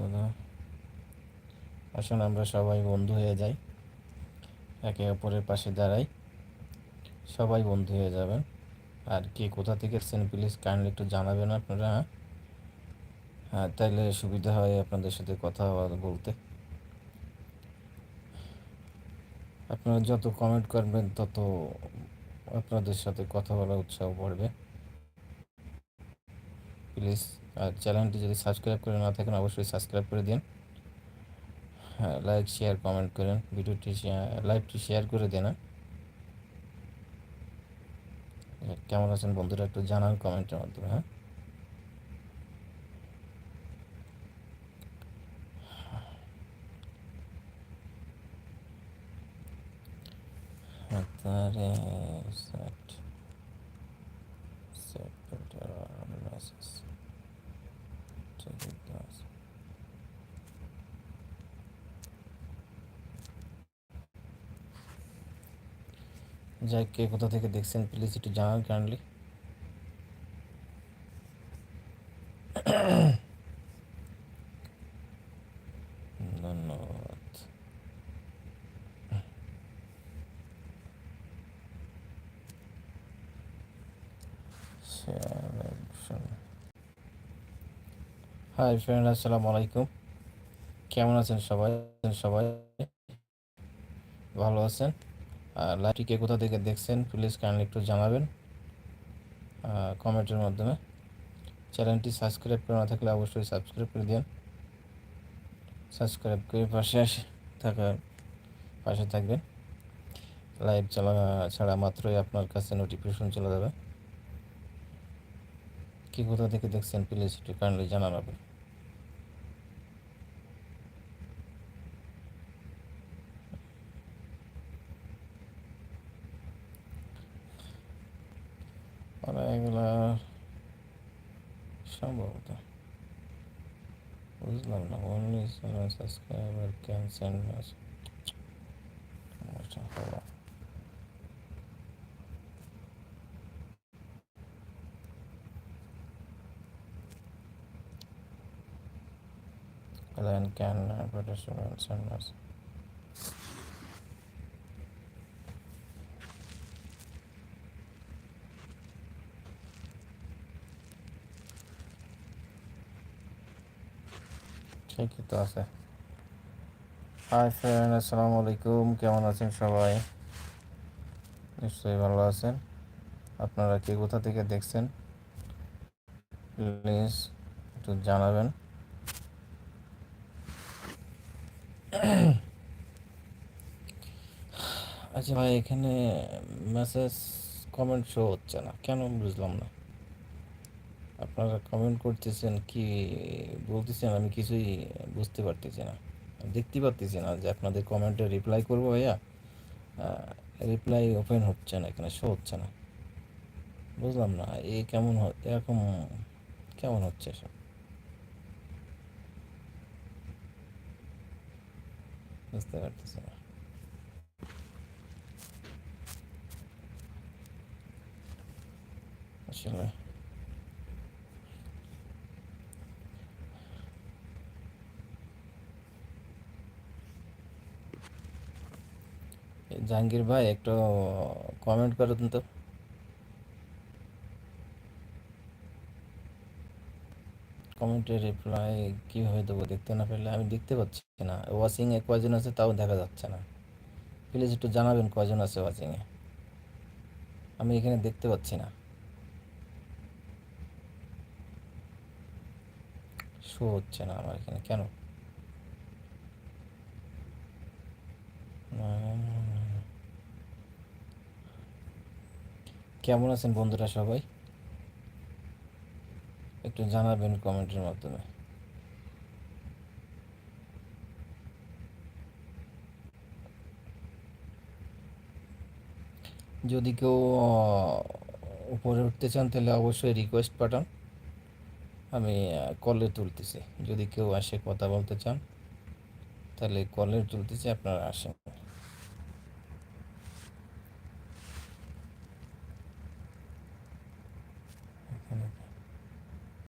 দাদা আসুন আমরা সবাই বন্ধু হয়ে যাই। একে অপরের পাশে দাঁড়াই। সবাই বন্ধু হয়ে যাবেন। আর কে কোথা থেকে এসেছেন প্লিজ কাইন্ডলি একটু জানাবেন আপনারা হ্যাঁ? হ্যাঁ তাইলে সুবিধা হয় আপনাদের সাথে কথা বলতে। আপনারা যত কমেন্ট করবেন, তত আপনাদের সাথে কথা বলার উৎসাহ বাড়বে। প্লিজ, আর চ্যানেলটি যদি সাবস্ক্রাইব করে না থাকেন, অবশ্যই সাবস্ক্রাইব করে দিন। হ্যাঁ লাইক, শেয়ার, কমেন্ট করেন, ভিডিওটি লাইভটি শেয়ার করে দেন হ্যাঁ? কেমন আছেন বন্ধুরা, একটু জানান কমেন্টের মাধ্যমে হ্যাঁ। তারে সেট সেট মেসেজ ঠিক আছে যাই কে কোথা থেকে দেখছেন প্লিজ একটু জানান কাইন্ডলি ধন্যবাদ। হাই ফ্রেন্ড আসসালামু আলাইকুম। কেমন আছেন সবাই? সবাই? ভালো আছেন? লাইভটি কে কোথা থেকে দেখছেন প্লিজ কাইন্ডলি একটু জানাবেন কমেন্টের মাধ্যমে। চ্যানেলটি সাবস্ক্রাইব করে না থাকলে অবশ্যই সাবস্ক্রাইব করে দিন। সাবস্ক্রাইব করে পাশে আসে থাকার পাশে থাকবেন। লাইভ চালা ছাড়া মাত্রই আপনার কাছে নোটিফিকেশন চলে যাবে। কি কোথা থেকে দেখছেন প্লিজ একটু কাইন্ডলি জানাবেন মানে এগুলা সম্ভবত বুঝলাম না only subscriber can send then can advertisement send message ঠিকই তো আছে হাই ফ্রেন্ড আসসালামু আলাইকুম কেমন আছেন সবাই? নিশ্চয়ই ভালো আছেন। আপনারা কে কোথা থেকে দেখছেন? প্লিজ একটু জানাবেন। আচ্ছা ভাই, এখানে মেসেজ কমেন্ট শো হচ্ছে না। কেন বুঝলাম না। আপনারা কমেন্ট করতেছেন কি, বলতেছেন, আমি কিছুই বুঝতে পারতেছি না। দেখতে পারতেছি না যে আপনাদের কমেন্টে রিপ্লাই করব ভাইয়া। রিপ্লাই ওপেন হচ্ছে না, এখানে শো হচ্ছে না। বুঝলাম না, এ কেমন এরকম কেমন হচ্ছে সব বুঝতে পারতেছি না। আসলে জাহাঙ্গীর ভাই, একটু কমেন্ট করুন তো। কমেন্টে রিপ্লাই কীভাবে দেবো দেখতে না পেলে আমি দেখতে পাচ্ছি না। ওয়াচিংয়ে কয়জন আছে তাও দেখা যাচ্ছে না। প্লিজ একটু জানাবেন কয়জন আছে ওয়াচিংয়ে আমি এখানে দেখতে পাচ্ছি না। শো হচ্ছে না আমার এখানে। কেন? কেমন আছেন বন্ধুরা সবাই? একটু জানাবেন কমেন্টের মাধ্যমে। যদি কেউ উপরে উঠতে চান, তাহলে অবশ্যই রিকোয়েস্ট পাঠান। আমি কলে তুলতেছি। যদি কেউ আসে কথা বলতে চান, তাহলে কলে তুলতেছি, আপনারা আসেন।